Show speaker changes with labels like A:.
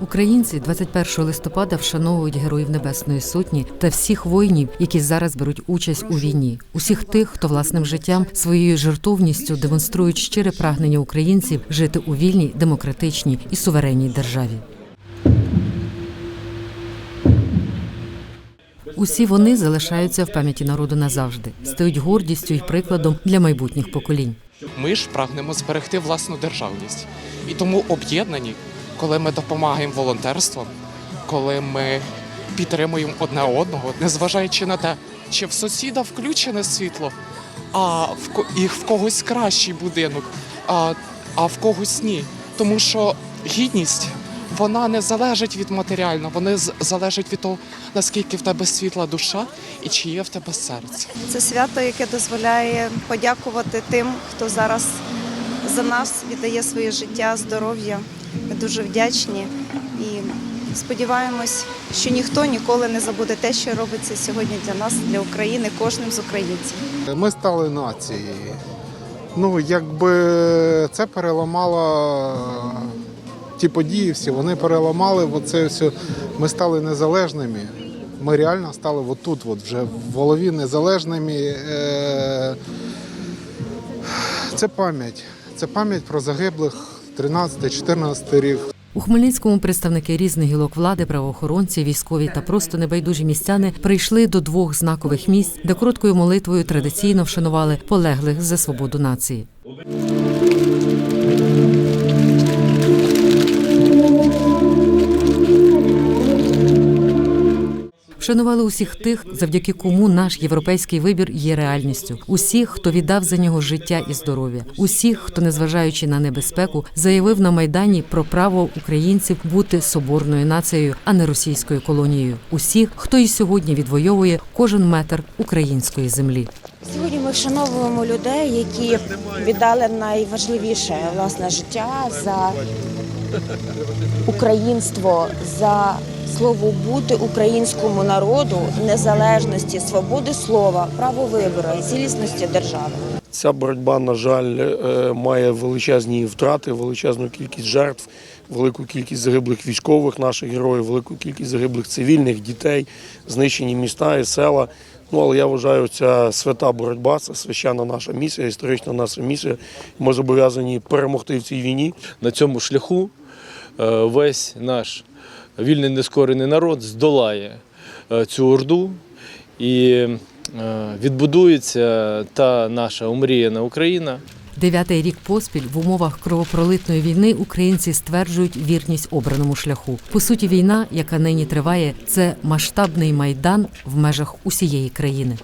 A: Українці 21 листопада вшановують героїв Небесної Сотні та всіх воїнів, які зараз беруть участь у війні, усіх тих, хто власним життям своєю жертовністю демонструють щире прагнення українців жити у вільній, демократичній і суверенній державі. Усі вони залишаються в пам'яті народу назавжди, стають гордістю і прикладом для майбутніх поколінь.
B: Ми ж прагнемо зберегти власну державність. І тому об'єднані, коли ми допомагаємо волонтерством, коли ми підтримуємо одне одного, незважаючи на те, чи в сусіда включене світло, а в і в когось кращий будинок, а, а в когось ні. Тому що гідність вона не залежить від матеріального, вона залежить від того, наскільки в тебе світла душа і чи є в тебе серце.
C: Це свято, яке дозволяє подякувати тим, хто зараз за нас віддає своє життя, здоров'я. Ми дуже вдячні і сподіваємось, що ніхто ніколи не забуде те, що робиться сьогодні для нас, для України, кожним з українців.
D: Ми стали нацією. Ну, якби це переламало ті події всі, вони переламали оце все. Ми стали незалежними. Ми реально стали отут, от вже в голові незалежними. Е, Це пам'ять. Це пам'ять про загиблих 13-14 рік.
A: У Хмельницькому представники різних гілок влади, правоохоронці, військові та просто небайдужі містяни прийшли до двох знакових місць, де короткою молитвою традиційно вшанували полеглих за свободу нації. Вшанували усіх тих, завдяки кому наш європейський вибір є реальністю. Усіх, хто віддав за нього життя і здоров'я, усіх, хто, незважаючи на небезпеку, заявив на майдані про право українців бути соборною нацією, а не російською колонією. Усіх, хто і сьогодні відвоює кожен метр української землі.
E: Сьогодні ми вшановуємо людей, які віддали найважливіше власне життя за українство, за слово бути українському народу, незалежності, свободи слова, право вибору і цілісності держави.
F: Ця боротьба, на жаль, е, має величезні втрати, величезну кількість жертв, велику кількість загиблих військових наших героїв, велику кількість загиблих цивільних дітей, знищені міста і села. Ну, але я вважаю, ця свята боротьба, це священна наша місія, історична наша місія. Ми зобов'язані перемогти в цій війні.
G: на цьому шляху е, весь наш вільний нескорений народ здолає е, цю орду і е, відбудується та наша омріяна Україна,
A: Дев'ятий рік поспіль в умовах кровопролитної війни українці стверджують вірність обраному шляху. По суті, війна, яка нині триває, це масштабний майдан в межах усієї країни.